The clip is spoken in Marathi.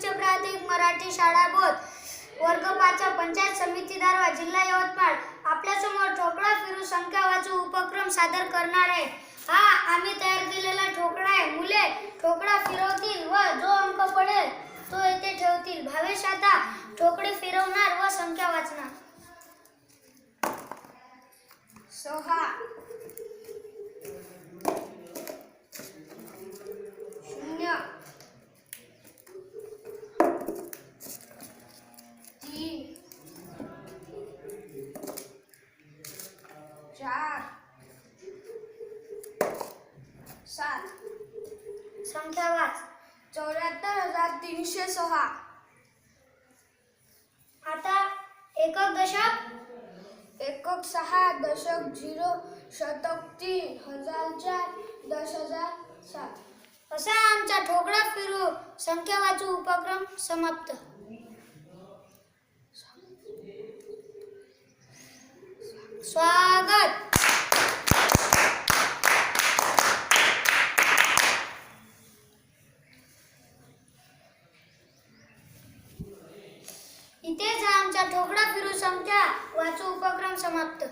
उच्च प्राथमिक मराठी शाळा बोध वर्ग पाच पंचायत समिती दारवा जिल्हा यवतमाळ. आपल्यासमोर ठोकळा फिरू संख्या वाचू उपक्रम सादर करणार आहे. हा आम्ही तयार केलेला ठोकळा आहे. मुले ठोकळा फिरवतील व जो अंक पडेल तो येथे ठेवतील. भावेश आता ठोकळे फिरवणार व संख्या वाचणार. सोहा. सात. संख्या वाच चौऱ्याहत्तर हजार तीनशे सहा आता एकक दशक? एकक सहा दशक झिरो शतक तीन हजार चार दस हजार सात. असा आमचा ठोकळा फिरू. संख्या वाचू उपक्रम समाप्त. स्वा इथेच आमचा ठोकळा फिरू संख्या वाचू उपक्रम समाप्त.